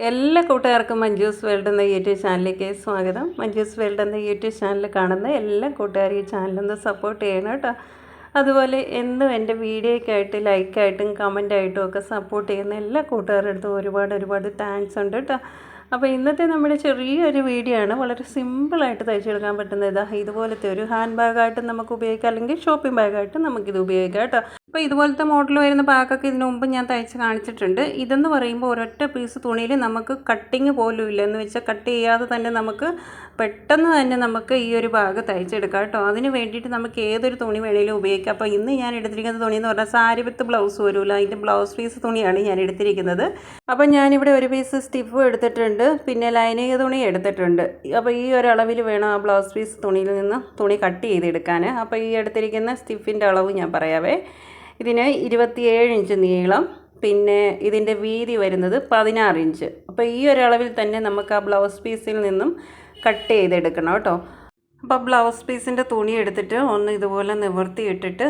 എല്ലാ കൂട്ടുകാർക്കും മഞ്ജൂസ് വേൾഡ് എന്ന യൂട്യൂബ് ചാനലിലേക്ക് സ്വാഗതം. മഞ്ജൂസ് വേൾഡ് എന്ന യൂട്യൂബ് ചാനൽ കാണുന്ന എല്ലാ കൂട്ടുകാരും ഈ ചാനലൊന്ന് സപ്പോർട്ട് ചെയ്യണം കേട്ടോ. അതുപോലെ എന്നും എന്റെ വീഡിയോയ്ക്കായിട്ട് ലൈക്കായിട്ടും കമന്റായിട്ടും ഒക്കെ സപ്പോർട്ട് ചെയ്യുന്ന എല്ലാ കൂട്ടുകാരുടെ അടുത്തും ഒരുപാട് ഒരുപാട് താങ്ക്സ് ഉണ്ട് കേട്ടോ. അപ്പോൾ ഇന്നത്തെ നമ്മുടെ ചെറിയൊരു വീഡിയോ ആണ്. വളരെ സിമ്പിളായിട്ട് തയ്ച്ചെടുക്കാൻ പറ്റുന്ന ഇതാ ഇതുപോലത്തെ ഒരു ഹാൻഡ് ബാഗായിട്ട് നമുക്ക് ഉപയോഗിക്കാം. അല്ലെങ്കിൽ ഷോപ്പിംഗ് ബാഗായിട്ട് നമുക്കിത് ഉപയോഗിക്കാം കേട്ടോ. അപ്പോൾ ഇതുപോലത്തെ മോഡൽ വരുന്ന ബാഗൊക്കെ ഇതിനു മുമ്പ് ഞാൻ തയ്ച്ച് കാണിച്ചിട്ടുണ്ട്. ഇതെന്ന് പറയുമ്പോൾ ഒരൊറ്റ പീസ് തുണിയിൽ നമുക്ക് കട്ടിങ് പോലും ഇല്ല എന്ന് വെച്ചാൽ കട്ട് ചെയ്യാതെ തന്നെ നമുക്ക് പെട്ടെന്ന് തന്നെ നമുക്ക് ഈ ഒരു ഭാഗം തയ്ച്ചെടുക്കാം കേട്ടോ. അതിന് വേണ്ടിയിട്ട് നമുക്ക് ഏതൊരു തുണി വേണമെങ്കിലും ഉപയോഗിക്കാം. അപ്പോൾ ഇന്ന് ഞാൻ എടുത്തിരിക്കുന്ന തുണി എന്ന് പറഞ്ഞാൽ സാരി വിത്ത് ബ്ലൗസ് വരുമല്ലോ അതിന്റെ ബ്ലൗസ് പീസ് തുണിയാണ് ഞാൻ എടുത്തിരിക്കുന്നത്. അപ്പോൾ ഞാനിവിടെ ഒരു പീസ് സ്റ്റിഫ് എടുത്തിട്ടുണ്ട്. പിന്നെ ലൈനിങ് തുണി എടുത്തിട്ടുണ്ട്. അപ്പോൾ ഈ ഒരു അളവിൽ വേണം ആ ബ്ലൗസ് പീസ് തുണിയിൽ നിന്ന് തുണി കട്ട് ചെയ്തെടുക്കാൻ അപ്പോൾ ഈ എടുത്തിരിക്കുന്ന സ്റ്റിഫിന്റെ അളവ് ഞാൻ പറയാവേ. ഇതിന് ഇരുപത്തിയേഴ് ഇഞ്ച് നീളം പിന്നെ ഇതിന്റെ വീതി വരുന്നത് പതിനാറ് ഇഞ്ച്. അപ്പോൾ ഈ ഒരളവിൽ തന്നെ നമുക്ക് ആ ബ്ലൗസ് പീസിൽ നിന്നും കട്ട് ചെയ്തെടുക്കണം കേട്ടോ. അപ്പോൾ ബ്ലൗസ് പീസിന്റെ തുണി എടുത്തിട്ട് ഒന്ന് ഇതുപോലെ നിവർത്തിയിട്ടിട്ട്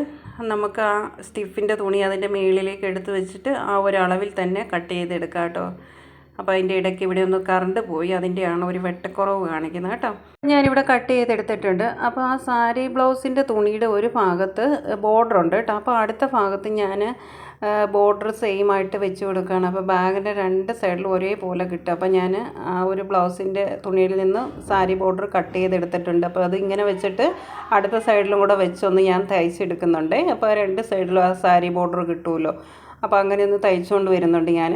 നമുക്ക് ആ സ്റ്റിഫിന്റെ തുണി അതിന്റെ മുകളിലേക്ക് എടുത്ത് വെച്ചിട്ട് ആ ഒരളവിൽ തന്നെ കട്ട് ചെയ്തെടുക്കാം കേട്ടോ. അപ്പോൾ അതിന്റെ ഇടയ്ക്ക് ഇവിടെ ഒന്ന് കറണ്ട് പോയി. അതിന്റെയാണ് ഒരു വെട്ടക്കുറവ് കാണിക്കുന്നത് കേട്ടോ. ഞാനിവിടെ കട്ട് ചെയ്തെടുത്തിട്ടുണ്ട്. അപ്പോൾ ആ സാരി ബ്ലൗസിന്റെ തുണിയുടെ ഒരു ഭാഗത്ത് ബോർഡർ ഉണ്ട് കേട്ടോ. അപ്പോൾ അടുത്ത ഭാഗത്ത് ഞാൻ ബോർഡർ സെയിം ആയിട്ട് വെച്ച് കൊടുക്കുകയാണ്. അപ്പോൾ ബാഗിന്റെ രണ്ട് സൈഡിലും ഒരേപോലെ കിട്ടും. അപ്പോൾ ഞാൻ ആ ഒരു ബ്ലൗസിന്റെ തുണിയിൽ നിന്ന് സാരി ബോർഡർ കട്ട് ചെയ്തെടുത്തിട്ടുണ്ട്. അപ്പോൾ അത് ഇങ്ങനെ വെച്ചിട്ട് അടുത്ത സൈഡിലും കൂടെ വെച്ചൊന്ന് ഞാൻ തയ്ച്ചെടുക്കുന്നുണ്ട്. അപ്പോൾ രണ്ട് സൈഡിലും ആ സാരി ബോർഡർ കിട്ടുമല്ലോ. അപ്പോൾ അങ്ങനെ ഒന്ന് തയ്ച്ചുകൊണ്ട് വരുന്നുണ്ട് ഞാൻ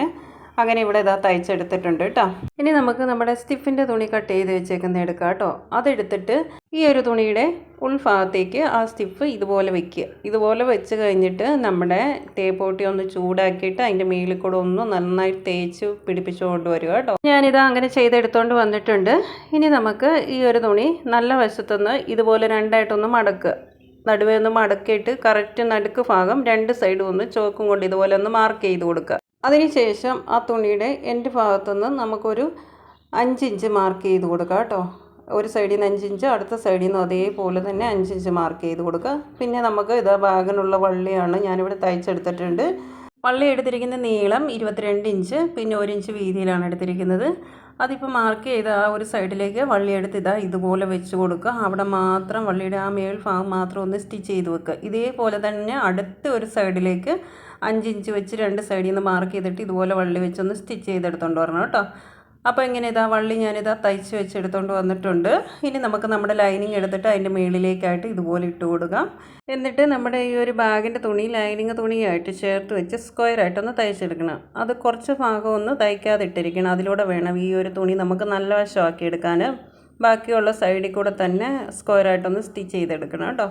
അങ്ങനെ ഇവിടെ ഇതാ തയ്ച്ചെടുത്തിട്ടുണ്ട് കേട്ടോ. ഇനി നമുക്ക് നമ്മുടെ സ്റ്റിഫിന്റെ തുണി കട്ട് ചെയ്ത് വെച്ചേക്കുന്ന എടുക്കാം കേട്ടോ. അതെടുത്തിട്ട് ഈ ഒരു തുണിയുടെ ഉൾഭാഗത്തേക്ക് ആ സ്റ്റിഫ് ഇതുപോലെ വെക്കുക. ഇതുപോലെ വെച്ച് കഴിഞ്ഞിട്ട് നമ്മുടെ തേപ്പോട്ടി ഒന്ന് ചൂടാക്കിയിട്ട് അതിന്റെ മേളിൽ കൂടെ ഒന്ന് നന്നായി തേച്ച് പിടിപ്പിച്ചുകൊണ്ട് വരിക കേട്ടോ. ഞാനിത് അങ്ങനെ ചെയ്തെടുത്തോണ്ട് വന്നിട്ടുണ്ട്. ഇനി നമുക്ക് ഈ ഒരു തുണി നല്ല വശത്തുനിന്ന് ഇതുപോലെ രണ്ടായിട്ടൊന്ന് മടക്കുക. നടുവേ ഒന്ന് മടക്കിയിട്ട് കറക്റ്റ് നടുക്ക് ഭാഗം രണ്ട് സൈഡും ഒന്ന് ചോക്കും കൊണ്ട് ഇതുപോലെ ഒന്ന് മാർക്ക് ചെയ്ത് കൊടുക്കുക. അതിനുശേഷം ആ തുണിയുടെ എന്റെ ഭാഗത്തുനിന്ന് നമുക്കൊരു അഞ്ചിഞ്ച് മാർക്ക് ചെയ്ത് കൊടുക്കുക കേട്ടോ. ഒരു സൈഡിൽ നിന്ന് അഞ്ചിഞ്ച് അടുത്ത സൈഡിൽ നിന്ന് അതേപോലെ തന്നെ അഞ്ചിഞ്ച് മാർക്ക് ചെയ്ത് കൊടുക്കുക പിന്നെ നമുക്ക് ഇതാ ബാഗിനുള്ള വള്ളിയാണ് ഞാനിവിടെ തയ്ച്ചെടുത്തിട്ടുണ്ട്. വള്ളി എടുത്തിരിക്കുന്ന നീളം ഇരുപത്തിരണ്ട് ഇഞ്ച് പിന്നെ ഒരു ഇഞ്ച് വീതിയിലാണ് എടുത്തിരിക്കുന്നത്. അതിപ്പോൾ മാർക്ക് ചെയ്ത് ആ ഒരു സൈഡിലേക്ക് വള്ളി എടുത്ത് ഇതാ ഇതുപോലെ വെച്ച് കൊടുക്കുക. അവിടെ മാത്രം വള്ളിയുടെ ആ മേൽ ഭാഗം മാത്രം ഒന്ന് സ്റ്റിച്ച് ചെയ്ത് വെക്കുക. ഇതേപോലെ തന്നെ അടുത്ത ഒരു സൈഡിലേക്ക് അഞ്ച് ഇഞ്ച് വെച്ച് രണ്ട് സൈഡിൽ നിന്ന് മാർക്ക് ചെയ്തിട്ട് ഇതുപോലെ വള്ളി വെച്ചൊന്ന് സ്റ്റിച്ച് ചെയ്തെടുത്തോണ്ട് വരണം കേട്ടോ. അപ്പോൾ ഇങ്ങനെ ഇതാ വള്ളി ഞാനിതാ തയ്ച്ച് വെച്ചെടുത്തോണ്ട് വന്നിട്ടുണ്ട്. ഇനി നമുക്ക് നമ്മുടെ ലൈനിങ് എടുത്തിട്ട് അതിന്റെ മുകളിലേക്കായിട്ട് ഇതുപോലെ ഇട്ട് കൊടുക്കാം. എന്നിട്ട് നമ്മുടെ ഈ ഒരു ബാഗിന്റെ തുണി ലൈനിങ് തുണിയായിട്ട് ചേർത്ത് വെച്ച് സ്ക്വയറായിട്ടൊന്ന് തയ്ച്ചെടുക്കണം. അത് കുറച്ച് ഭാഗം ഒന്ന് തയ്ക്കാതെ ഇട്ടിരിക്കണം. അതിലൂടെ വേണം ഈ ഒരു തുണി നമുക്ക് നല്ല വശമാക്കി എടുക്കാൻ ബാക്കിയുള്ള സൈഡിൽ കൂടെ തന്നെ സ്ക്വയറായിട്ടൊന്ന് സ്റ്റിച്ച് ചെയ്തെടുക്കണം കേട്ടോ.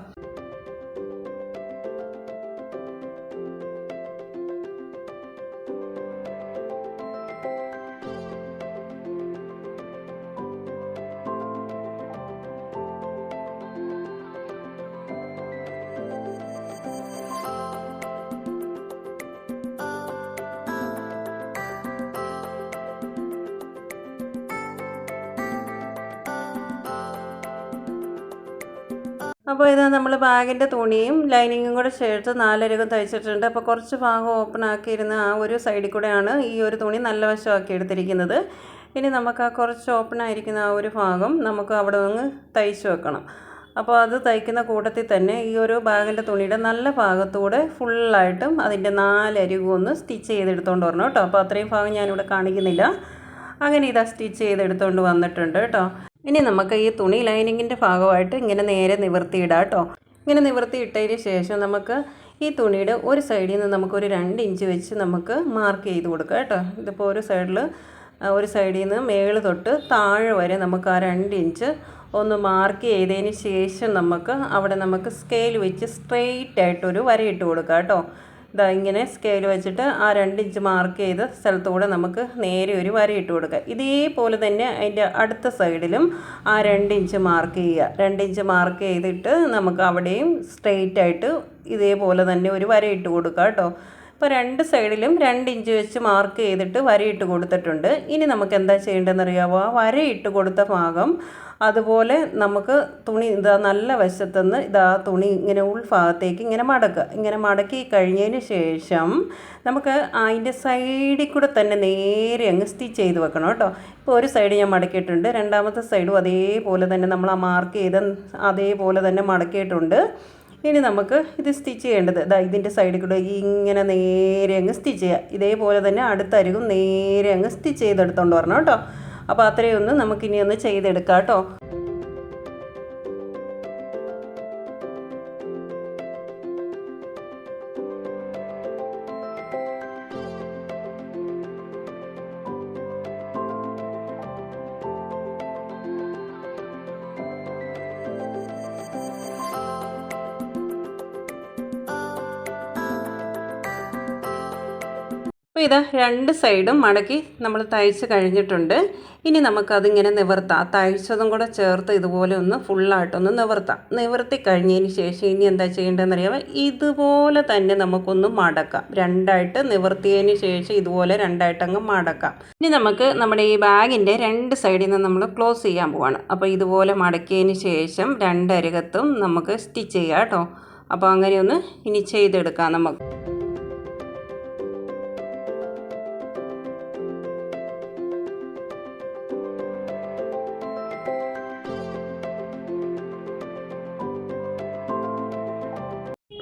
അപ്പോൾ ഇത് നമ്മൾ ബാഗിന്റെ തുണിയും ലൈനിങ്ങും കൂടെ ചേർത്ത് നാലരകം തയ്ച്ചിട്ടുണ്ട്. അപ്പോൾ കുറച്ച് ഭാഗം ഓപ്പൺ ആക്കിയിരുന്ന ആ ഒരു സൈഡിൽ കൂടെയാണ് ഈ ഒരു തുണി നല്ല വശമാക്കി എടുത്തിരിക്കുന്നത്. ഇനി നമുക്ക് ആ കുറച്ച് ഓപ്പൺ ആയിരിക്കുന്ന ആ ഒരു ഭാഗം നമുക്ക് അവിടെ നിന്ന് തയ്ച്ച് വെക്കണം. അപ്പോൾ അത് തയ്ക്കുന്ന കൂട്ടത്തിൽ തന്നെ ഈ ഒരു ബാഗിന്റെ തുണിയുടെ നല്ല ഭാഗത്തൂടെ ഫുള്ളായിട്ടും അതിന്റെ നാലരികും ഒന്ന് സ്റ്റിച്ച് ചെയ്തെടുത്തോണ്ട് വരണം കേട്ടോ. അപ്പോൾ അത്രയും ഭാഗം ഞാനിവിടെ കാണിക്കുന്നില്ല. അങ്ങനെ ഇതാ സ്റ്റിച്ച് ചെയ്തെടുത്തോണ്ട് വന്നിട്ടുണ്ട് കേട്ടോ. ഇനി നമുക്ക് ഈ തുണി ലൈനിങ്ങിന്റെ ഭാഗമായിട്ട് ഇങ്ങനെ നേരെ നിവർത്തിയിടാം കേട്ടോ. ഇങ്ങനെ നിവർത്തിയിട്ടതിന് ശേഷം നമുക്ക് ഈ തുണിയുടെ ഒരു സൈഡിൽ നിന്ന് നമുക്കൊരു രണ്ട് ഇഞ്ച് വെച്ച് നമുക്ക് മാർക്ക് ചെയ്ത് കൊടുക്കാം കേട്ടോ. ഇതിപ്പോൾ ഒരു സൈഡിൽ ഒരു സൈഡിൽ നിന്ന് മേൾ തൊട്ട് താഴെ വരെ നമുക്ക് ആ രണ്ട് ഇഞ്ച് ഒന്ന് മാർക്ക് ചെയ്തതിന് ശേഷം നമുക്ക് അവിടെ നമുക്ക് സ്കെയിൽ വെച്ച് സ്ട്രെയിറ്റ് ആയിട്ടൊരു വരയിട്ട് കൊടുക്കാം കേട്ടോ. ഇതാ ഇങ്ങനെ സ്കെയിൽ വെച്ചിട്ട് ആ രണ്ട് ഇഞ്ച് മാർക്ക് ചെയ്ത സ്ഥലത്തൂടെ നമുക്ക് നേരെ ഒരു വര ഇട്ട് കൊടുക്കുക ഇതേപോലെ തന്നെ അതിന്റെ അടുത്ത സൈഡിലും ആ രണ്ട് ഇഞ്ച് മാർക്ക് ചെയ്യുക. രണ്ട് ഇഞ്ച് മാർക്ക് ചെയ്തിട്ട് നമുക്ക് അവിടെയും സ്ട്രെയിറ്റ് ആയിട്ട് ഇതേപോലെ തന്നെ ഒരു വര ഇട്ട് കൊടുക്കുക കേട്ടോ. അപ്പോൾ രണ്ട് സൈഡിലും രണ്ട് ഇഞ്ച് വെച്ച് മാർക്ക് ചെയ്തിട്ട് വരയിട്ട് കൊടുത്തിട്ടുണ്ട്. ഇനി നമുക്ക് എന്താ ചെയ്യേണ്ടതെന്ന് അറിയാമോ ആ വരയിട്ട് കൊടുത്ത ഭാഗം അതുപോലെ നമുക്ക് തുണി ഇതാ നല്ല വശത്തുനിന്ന് ഇതാ തുണി ഇങ്ങനെ ഉൾഭാഗത്തേക്ക് ഇങ്ങനെ മടക്കുക. ഇങ്ങനെ മടക്കി കഴിഞ്ഞതിന് ശേഷം നമുക്ക് അതിന്റെ സൈഡിൽ കൂടെ തന്നെ നേരെ അങ്ങ് സ്റ്റിച്ച് ചെയ്ത് വെക്കണം കേട്ടോ. ഇപ്പോൾ ഒരു സൈഡ് ഞാൻ മടക്കിയിട്ടുണ്ട്. രണ്ടാമത്തെ സൈഡും അതേപോലെ തന്നെ നമ്മൾ ആ മാർക്ക് ചെയ്ത അതേപോലെ തന്നെ മടക്കിയിട്ടുണ്ട്. ഇനി നമുക്ക് ഇത് സ്റ്റിച്ച് ചെയ്യേണ്ടത്. ഇതാ ഇതിന്റെ സൈഡിൽ കൂടെ ഇങ്ങനെ നേരെ അങ്ങ് സ്റ്റിച്ച് ചെയ്യുക ഇതേപോലെ തന്നെ അടുത്ത അരികും നേരെ അങ്ങ് സ്റ്റിച്ച് ചെയ്തെടുത്തോണ്ട് വരണം കേട്ടോ. അപ്പോൾ അത്രയൊന്ന് നമുക്കിനി ഒന്ന് ചെയ്തെടുക്കാം കേട്ടോ. അപ്പോൾ ഇതാ രണ്ട് സൈഡും മടക്കി നമ്മൾ തയ്ച്ച് കഴിഞ്ഞിട്ടുണ്ട്. ഇനി നമുക്കതിങ്ങനെ നിവർത്താം. തയ്ച്ചതും കൂടെ ചേർത്ത് ഇതുപോലെ ഒന്ന് ഫുള്ളായിട്ടൊന്ന് നിവർത്താം. നിവർത്തി കഴിഞ്ഞതിന് ശേഷം ഇനി എന്താ ചെയ്യേണ്ടതെന്ന് അറിയാമോ ഇതുപോലെ തന്നെ നമുക്കൊന്ന് മടക്കാം. രണ്ടായിട്ട് നിവർത്തിയതിന് ശേഷം ഇതുപോലെ രണ്ടായിട്ട് അങ്ങ് മടക്കാം. ഇനി നമുക്ക് നമ്മുടെ ഈ ബാഗിന്റെ രണ്ട് സൈഡിൽ നിന്ന് നമ്മൾ ക്ലോസ് ചെയ്യാൻ പോവാണ്. അപ്പോൾ ഇതുപോലെ മടക്കിയതിന് ശേഷം രണ്ടരികത്തും നമുക്ക് സ്റ്റിച്ച് ചെയ്യാം കേട്ടോ. അപ്പോൾ അങ്ങനെയൊന്ന് ഇനി ചെയ്തെടുക്കാം നമുക്ക്.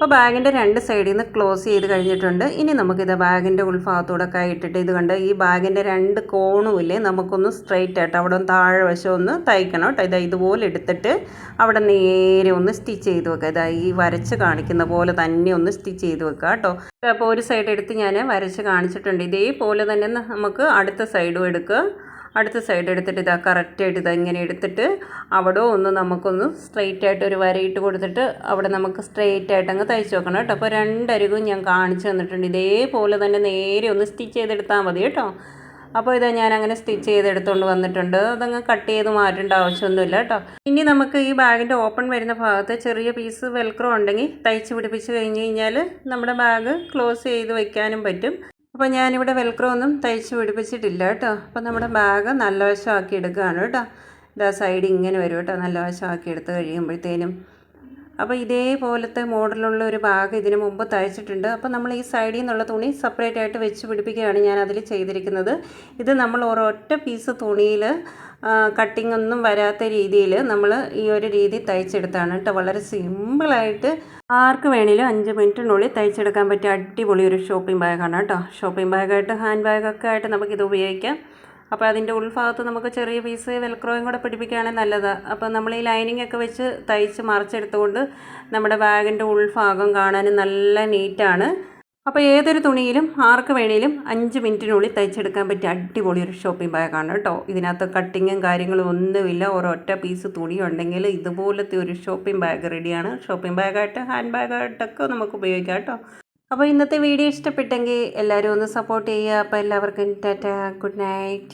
അപ്പോൾ ബാഗിന്റെ രണ്ട് സൈഡിൽ നിന്ന് ക്ലോസ് ചെയ്ത് കഴിഞ്ഞിട്ടുണ്ട്. ഇനി നമുക്കിത് ബാഗിന്റെ ഉൾഭാഗത്തൂടെ ഒക്കെ ഇട്ടിട്ട് ഇത് കണ്ട് ഈ ബാഗിന്റെ രണ്ട് കോണും ഇല്ലേ നമുക്കൊന്ന് സ്ട്രെയിറ്റ് ആയിട്ട് അവിടെ ഒന്ന് താഴെ വശം ഒന്ന് തയ്ക്കണം കേട്ടോ. ഇതാ ഇതുപോലെ എടുത്തിട്ട് അവിടെ നേരെ ഒന്ന് സ്റ്റിച്ച് ചെയ്ത് വെക്കുക. ഇതാ ഈ വരച്ച് കാണിക്കുന്ന പോലെ തന്നെ ഒന്ന് സ്റ്റിച്ച് ചെയ്ത് വെക്കുക കേട്ടോ. അപ്പോൾ ഒരു സൈഡ് എടുത്ത് ഞാൻ വരച്ച് കാണിച്ചിട്ടുണ്ട്. ഇതേപോലെ തന്നെ നമുക്ക് അടുത്ത സൈഡും എടുക്കുക. അടുത്ത സൈഡ് എടുത്തിട്ട് ഇതാ കറക്റ്റായിട്ട് ഇതാ ഇങ്ങനെ എടുത്തിട്ട് അവിടെ ഒന്ന് നമുക്കൊന്ന് സ്ട്രെയിറ്റ് ആയിട്ട് ഒരു വരയിട്ട് കൊടുത്തിട്ട് അവിടെ നമുക്ക് സ്ട്രെയിറ്റ് ആയിട്ട് അങ്ങ് തയ്ച്ച് വെക്കണം കേട്ടോ. അപ്പോൾ രണ്ടരികും ഞാൻ കാണിച്ചു തന്നിട്ടുണ്ട്. ഇതേപോലെ തന്നെ നേരെ ഒന്ന് സ്റ്റിച്ച് ചെയ്തെടുത്താൽ മതി കേട്ടോ. അപ്പോൾ ഇതാ ഞാൻ അങ്ങനെ സ്റ്റിച്ച് ചെയ്തെടുത്തുകൊണ്ട് വന്നിട്ടുണ്ട്. അതങ്ങ് കട്ട് ചെയ്ത് മാറ്റേണ്ട ആവശ്യമൊന്നുമില്ല കേട്ടോ. ഇനി നമുക്ക് ഈ ബാഗിന്റെ ഓപ്പൺ വരുന്ന ഭാഗത്ത് ചെറിയ പീസ് വെൽക്രോ ഉണ്ടെങ്കിൽ തയ്ച്ച് പിടിപ്പിച്ച് കഴിഞ്ഞ് കഴിഞ്ഞാൽ നമ്മുടെ ബാഗ് ക്ലോസ് ചെയ്ത് വയ്ക്കാനും പറ്റും. അപ്പോൾ ഞാനിവിടെ വെൽക്രോ ഒന്നും തയ്ച്ച് പിടിപ്പിച്ചിട്ടില്ല കേട്ടോ. അപ്പോൾ നമ്മുടെ ബാഗ് നല്ല വശമാക്കി എടുക്കുകയാണ് കേട്ടോ. ഇതാ സൈഡ് ഇങ്ങനെ വരും കേട്ടോ. നല്ല വശമാക്കി എടുത്ത് കഴിയുമ്പോഴത്തേനും അപ്പോൾ ഇതേപോലത്തെ മോഡലുള്ള ഒരു ബാഗ് ഇതിനു മുമ്പ് തയ്ച്ചിട്ടുണ്ട്. അപ്പോൾ നമ്മൾ ഈ സൈഡിൽ നിന്നുള്ള തുണി സെപ്പറേറ്റ് ആയിട്ട് വെച്ച് പിടിപ്പിക്കുകയാണ് ഞാൻ അതിൽ ചെയ്തിരിക്കുന്നത്. ഇത് നമ്മൾ ഒരൊറ്റ പീസ് തുണിയിൽ കട്ടിംഗ് ഒന്നും വരാത്ത രീതിയിൽ നമ്മൾ ഈ ഒരു രീതി തയ്ച്ചെടുത്താണ് കേട്ടോ. വളരെ സിമ്പിളായിട്ട് ആർക്ക് വേണേലും അഞ്ച് മിനിറ്റിനുള്ളിൽ തയ്ച്ചെടുക്കാൻ പറ്റിയ അടിപൊളി ഒരു ഷോപ്പിംഗ് ബാഗാണ് കേട്ടോ. ഷോപ്പിംഗ് ബാഗായിട്ട് ഹാൻഡ് ബാഗൊക്കെ ആയിട്ട് നമുക്കിത് ഉപയോഗിക്കാം. അപ്പോൾ അതിന്റെ ഉൾഭാഗത്ത് നമുക്ക് ചെറിയ പീസ് വെൽക്രോയും കൂടെ പിടിപ്പിക്കുകയാണെങ്കിൽ നല്ലതാണ് അപ്പോൾ നമ്മൾ ഈ ലൈനിങ് ഒക്കെ വെച്ച് തയ്ച്ച് മറിച്ചെടുത്തുകൊണ്ട് നമ്മുടെ ബാഗിന്റെ ഉൾഭാഗം കാണാനും നല്ല നീറ്റാണ് അപ്പോൾ ഏതൊരു തുണിയിലും ആർക്ക് വേണേലും അഞ്ച് മിനിറ്റിനുള്ളിൽ തയ്ച്ചെടുക്കാൻ പറ്റിയ അടിപൊളി ഒരു ഷോപ്പിംഗ് ബാഗാണ് കേട്ടോ. ഇതിനകത്ത് കട്ടിങ്ങും കാര്യങ്ങളും ഒന്നുമില്ല. ഒരൊറ്റ പീസ് തുണി ഉണ്ടെങ്കിൽ ഇതുപോലത്തെ ഒരു ഷോപ്പിംഗ് ബാഗ് റെഡിയാണ് ഷോപ്പിംഗ് ബാഗായിട്ട് ഹാൻഡ് ബാഗായിട്ടൊക്കെ നമുക്ക് ഉപയോഗിക്കാം കേട്ടോ. അപ്പോൾ ഇന്നത്തെ വീഡിയോ ഇഷ്ടപ്പെട്ടെങ്കിൽ എല്ലാവരും ഒന്ന് സപ്പോർട്ട് ചെയ്യുക. അപ്പോൾ എല്ലാവർക്കും ടാറ്റ ഗുഡ് നൈറ്റ്.